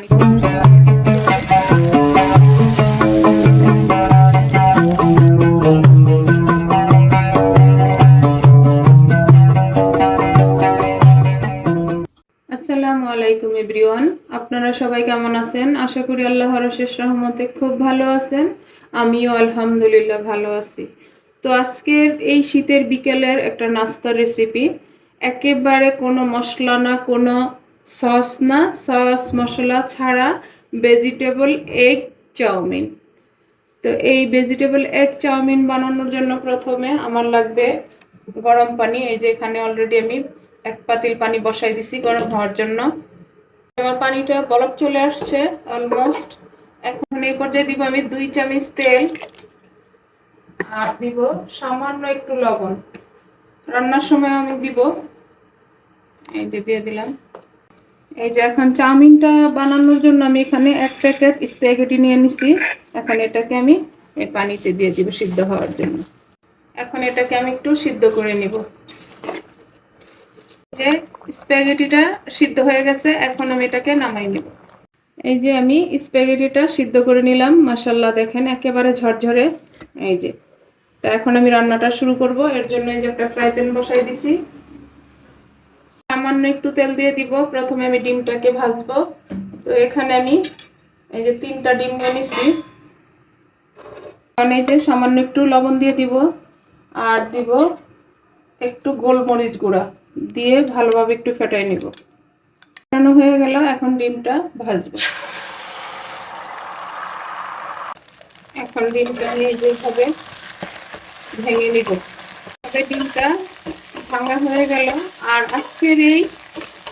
আসসালামু আলাইকুম এভরিওয়ান। আপনারা সবাই কেমন আছেন? আশা করি আল্লাহর শেষ রহমতে খুব ভালো আছেন। আমিও আলহামদুলিল্লাহ ভালো আছি। তো আজকের এই শীতের বিকেলের একটা নাস্তার রেসিপি একেবারে কোনো মশলা না, কোনো সস না সস মশলা ছাড়া ভেজিটেবল এগ চাউমিন। তো এই ভেজিটেবল এগ চাউমিন বানানোর জন্য প্রথমে আমার লাগবে গরম পানি। এই যে এখানে অলরেডি আমি এক পাতিল পানি বসাই দিছি গরম হওয়ার জন্য। এবার পানিটা বলক চলে আসছে অলমোস্ট এখন এই পর্যায়ে দিব আমি দুই চামচ তেল আর দিব সামান্য একটু লবণ। রান্নার সময় আমি দিব। এই যে দিয়ে দিলাম। এই যে এখন চাউমিনটা বানানোর জন্য আমি এখানে এক প্যাকেট স্প্যাগেটি নিয়ে নিছি। এখন এটাকে আমি এই পানিতে দিয়ে দিব সিদ্ধ হওয়ার জন্য। এখন এটাকে আমি একটু সিদ্ধ করে নিব। যে স্প্যাগেটিটা সিদ্ধ হয়ে গেছে, এখন আমি এটাকে নামাই নেব। এই যে আমি স্প্যাগেটিটা সিদ্ধ করে নিলাম মাসাল্লাহ দেখেন একেবারে ঝরঝরে। এই যে, তা এখন আমি রান্নাটা শুরু করব। এর জন্য এই যে একটা ফ্রাই প্যান বসাই দিছি। সামান্য একটু তেল দিয়ে দিব। প্রথমে আমি ডিমটাকে ভাজবো। তো এখানে আমি এই যে তিনটা ডিম নিয়ে নিছি এই যে সামান্য একটু লবণ দিয়ে দিব আর দিব একটু গোলমরিচ গুঁড়া দিয়ে ভালোভাবে একটু ফেটাই নিব। ফেটানো হয়ে গেল, এখন ডিমটা ভাজবো। এখন ডিমটা নিয়ে যেভাবে ভেঙে নিব। ডিমটা ভাঙা হয়ে গেল। আর আজকের এই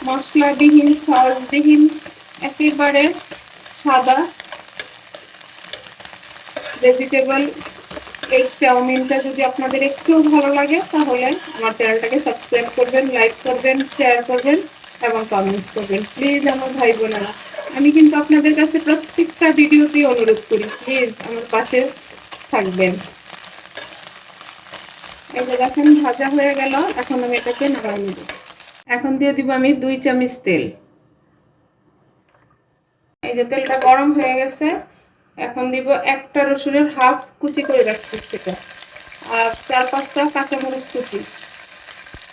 মশলাবিহীন সসবিহীন একেবারে সাদা ভেজিটেবল এই চাউমিনটা যদি আপনাদের একটু ভালো লাগে, তাহলে আমার চ্যানেলটাকে সাবস্ক্রাইব করবেন লাইক করবেন শেয়ার করবেন এবং কমেন্টস করবেন। প্লিজ আমার ভাই বোনেরা আমি কিন্তু আপনাদের কাছে প্রত্যেকটা ভিডিওতেই অনুরোধ করি প্লিজ আমার পাশে থাকবেন। এই যে দেখেন, ভাজা হয়ে গেল। এখন আমি এটাকে নামাই নেব। এখন দিয়ে দিব আমি দুই চামচ তেল। এই যে তেলটা গরম হয়ে গেছে। এখন দিব একটা রসুনের হাফ কুচি করে রাখছি আর চার পাঁচটা কাঁচামরিচ কুচি।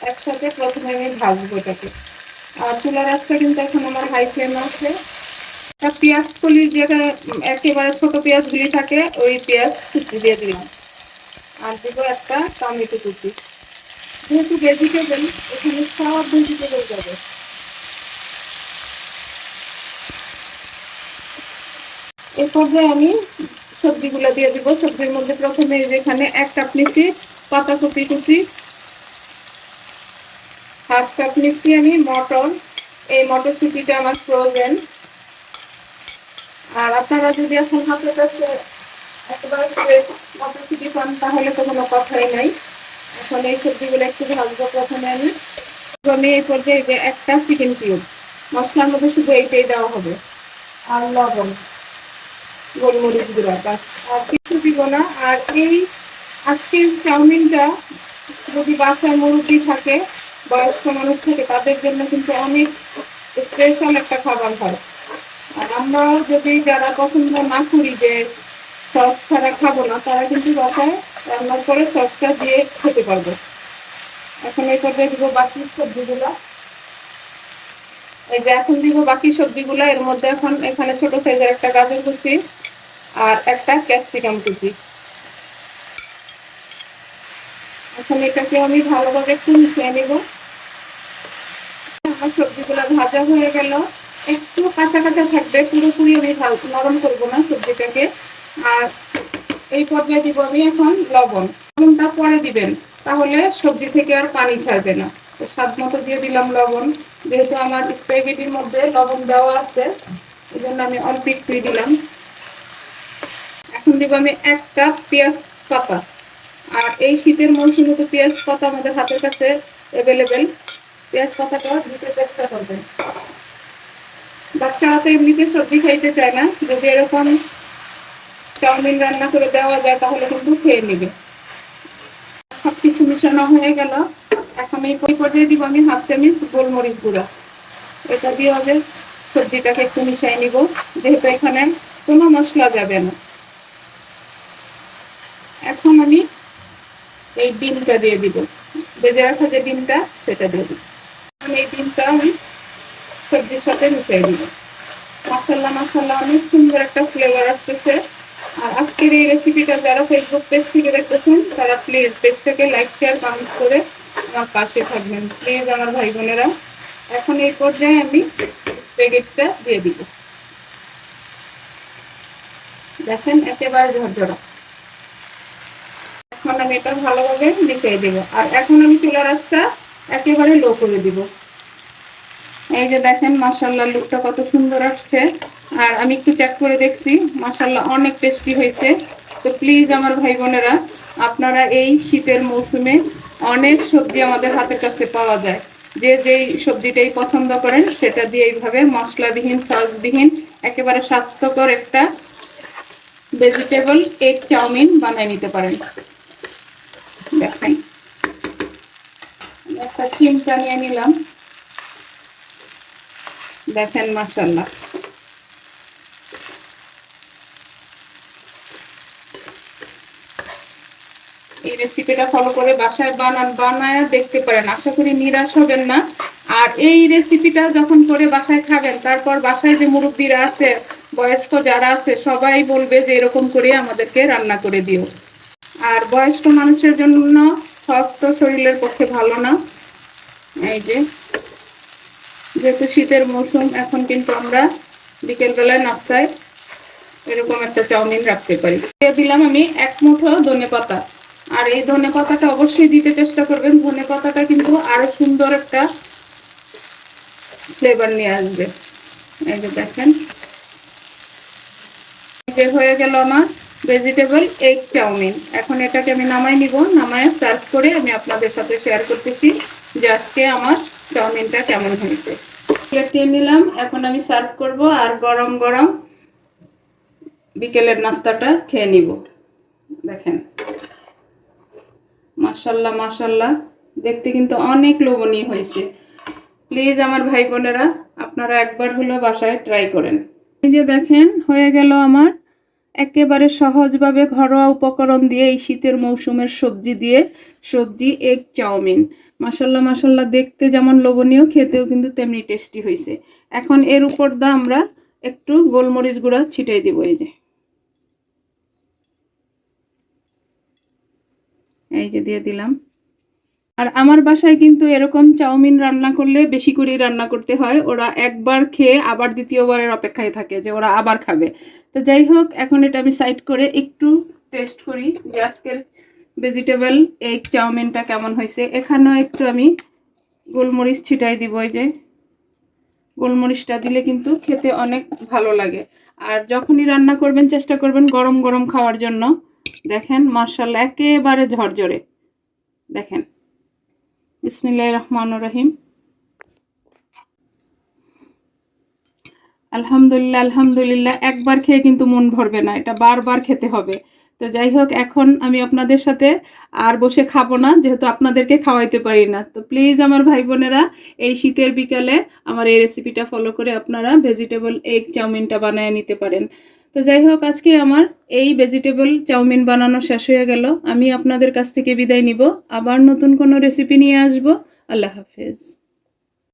একসাথে প্রথমে আমি ভাজবো এটাকে। আর চুলার রাস্তা কিন্তু এখন আমার হাই ফ্লেম আছে। পেঁয়াজ কলি যেটা একেবারে ছোট পেঁয়াজগুলি থাকে, ওই পেঁয়াজ কুচি দিয়ে দিলাম। আর দেবো একটা টমেটো কুচি। যেহেতু ভেজিটেবল এখানে সব ভেজিটেবল যাবে। এর পর্যায়ে আমি সবজিগুলো দিয়ে দিব। সবজির মধ্যে প্রথমে যেখানে এক কাপ নিচ্ছি পাতাকপি কুচি, হাফ কাপ নিচ্ছি আমি মটর। এই মটরশুটিটা আমার ফ্রোজেন আর আপনারা যদি এখন হাতের কাছে একেবারে তাহলে তো কোনো কথাই নাই। এই একটু প্রথমে এই পর্যায়ে যে একটা চিকেন মধ্যে শুধু দেওয়া হবে। আর আর কিছু দিব না। আর এই চাউমিনটা যদি বাসায় মুরব্বী থাকে, বয়স্ক মানুষ থাকে, তাদের জন্য কিন্তু অনেক স্পেশাল একটা খাবার হয়। আর আমরাও যদি যারা পছন্দ না করি যে সস ছাড়া খাব না, তারা কিন্তু বাসায় রান্নার করে সসটা দিয়ে খেতে পারব। এখন এই পর্যায়ে বাকি সবজিগুলা। এই যে এখন দিব বাকি সবজিগুলো, এর মধ্যে এখন এখানে ছোট সাইজের একটা গাজর কুচি আর একটা ক্যাপসিকাম কুচি। এখন এটাকে আমি ভালোভাবে একটু মিশিয়ে নিব। আমার সবজিগুলো ভাজা হয়ে গেল। একটু কাঁচা কাঁচা থাকবে, পুরোপুরি আমি নরম করব না সবজিটাকে। আর এই পর্যায়ে দিব আমি এখন লবণ। লবণটা পরে দিবেন, তাহলে সবজি থেকে আর পানি ছাড়বে না। তো স্বাদ মতো দিয়ে দিলাম লবণ। যেহেতু আমার স্প্যাগেটির মধ্যে লবণ দেওয়া আছে এই জন্য আমি অল্প একটুই দিলাম। এখন দিব আমি এক কাপ পেঁয়াজ পাতা। আর এই শীতের মৌসুমে তো পেঁয়াজ পাতা আমাদের হাতের কাছে অ্যাভেলেবেল পেঁয়াজ পাতাটা দিতে চেষ্টা করবেন। বাচ্চারা তো এমনিতে সবজি খাইতে চায় না। যদি এরকম চাউমিন রান্না করে দেওয়া যায়, তাহলে কিন্তু খেয়ে নেবে। সব কিছু মিশানো হয়ে গেল। এখন এই পর্যায়ে দিব আমি হাফ চামচ গোলমরিচ গুঁড়া। এটা দিয়ে হবে সবজিটাকে একটু মিশাই নিব, যেহেতু এখানে কোনো মশলা যাবে না। এখন আমি এই ডিমটা দিয়ে দিব। ভেজে রাখা যে ডিমটা, সেটা দিয়ে দিব। এই ডিমটা আমি সবজির সাথে মিশিয়ে দিব। মশাল্লা মশাল্লা অনেক সুন্দর একটা ফ্লেভার আসতেছে। আর আজকের এই রেসিপিটা যারা ফেসবুক পেজ থেকে দেখতেছেন, তারা প্লিজ পেজটাকে লাইক শেয়ার কমেন্ট করে আমার পাশে থাকবেন। প্লিজ আমার ভাই বোনেরা, এখন এই পর্যায়ে আমি স্পেগেটটা দিয়ে দিব। দেখেন, একেবারে ঝরঝরা। এখন আমি এটা ভালোভাবে মিশিয়ে দিব। আর এখন আমি চুলার আঁচটা একেবারে লো করে দিব। এই যে দেখেন মাসাল্লাহ লুকটা কত সুন্দর আসছে। আর আমি একটু চেক করে দেখছি মাসাল্লাহ অনেক টেস্টি হয়েছে। তো প্লিজ আমার ভাই বোনেরা, আপনারা এই শীতের মৌসুমে অনেক সবজি আমাদের হাতের কাছে পাওয়া যায়। যে যেই সবজিটাই পছন্দ করেন, সেটা দিয়ে এইভাবে মশলাবিহীন, সসবিহীন, একেবারে স্বাস্থ্যকর একটা ভেজিটেবল এগ চাউমিন বানিয়ে নিতে পারেন। দেখাই। একটা চিমটা নিয়ে নিলাম। দেখেন মাসাল্লাহ এই রেসিপিটা ফলো করে বাসায় বানান, বানায় দেখতে পারেন। আশা করি নিরাশ হবেন না। আর এই রেসিপিটা যখন করে বাসায় খাবেন, তারপর বাসায় যে মুরব্বীরা আছে, বয়স্ক যারা আছে, সবাই বলবে যে এরকম করে আমাদেরকে রান্না করে দিও। আর বয়স্ক মানুষের জন্য স্বাস্থ্য শরীরের পক্ষে ভালো না। এই যে যেহেতু শীতের মৌসুম, এখন কিন্তু আমরা বিকেলবেলায় নাস্তায় এরকম একটা চাউমিন রাখতে পারি। দিয়ে দিলাম আমি এক মুঠো ধনে পাতা। আর এই ধনে পাতাটা অবশ্যই দিতে চেষ্টা করবেন। ধনে পাতাটা কিন্তু আরও সুন্দর একটা ফ্লেভার নিয়ে আসবে। এই যে দেখেন। যে হয়ে গেল আমার ভেজিটেবল এগ চাউমিন। এখন এটাকে আমি নামাই নিব। নামায় সার্ভ করে আমি আপনাদের সাথে শেয়ার করতেছি যে আজকে আমার চাউমিনটা কেমন হয়েছে। প্লেটে নিলাম। এখন আমি সার্ভ করব আর গরম গরম বিকেলের নাস্তাটা খেয়ে নিব। দেখেন। মাসাল্লাহ মাসাল্লাহ দেখতে কিন্তু অনেক লোভনীয় হয়েছে। প্লিজ আমার ভাই বোনেরা, আপনারা একবার হলো বাসায় ট্রাই করেন। এই যে দেখেন, হয়ে গেল আমার একেবারে সহজভাবে ঘরোয়া উপকরণ দিয়ে এই শীতের মৌসুমের সবজি দিয়ে সবজি এগ চাউমিন। মাসাল্লাহ মাসাল্লাহ দেখতে যেমন লোভনীয়, খেতেও কিন্তু তেমনি টেস্টি হয়েছে এখন এর উপর দা আমরা একটু গোলমরিচ গুঁড়া ছিটাই দিব এই যে। এই যে দিয়ে দিলাম। আর আমার বাসায় কিন্তু এরকম চাউমিন রান্না করলে বেশি করেই রান্না করতে হয়। ওরা একবার খেয়ে আবার দ্বিতীয়বারের অপেক্ষায় থাকে যে ওরা আবার খাবে। তো যাই হোক, এখন এটা আমি সাইড করে একটু টেস্ট করি যে আজকের ভেজিটেবল এগ চাউমিনটা কেমন হয়েছে। এখানেও একটু আমি গোলমরিচ ছিটাই দিব এই যে। গোলমরিচটা দিলে কিন্তু খেতে অনেক ভালো লাগে। আর যখনই রান্না করবেন, চেষ্টা করবেন গরম গরম খাওয়ার জন্য। দেখেন মার্শাল্লাহ একেবারে ঝরঝরে। দেখেন। বিসমিল্লাহ রহমান রহিম আলহামদুলিল্লাহ আলহামদুলিল্লাহ একবার খেয়ে কিন্তু মন ভরবে না, এটা বারবার খেতে হবে। তো যাই হোক, এখন আমি আপনাদের সাথে আর বসে খাব না, যেহেতু আপনাদেরকে খাওয়াইতে পারি না। তো প্লিজ আমার ভাই বোনেরা, এই শীতের বিকালে আমার এই রেসিপিটা ফলো করে আপনারা ভেজিটেবল এগ চাউমিনটা বানিয়ে নিতে পারেন। তো যাই হোক, আজকে আমার এই ভেজিটেবল চাউমিন বানানো শেষ হয়ে গেল। আমি আপনাদের কাছ থেকে বিদায় নিব। আবার নতুন কোনো রেসিপি নিয়ে আসব। আল্লাহ হাফেজ।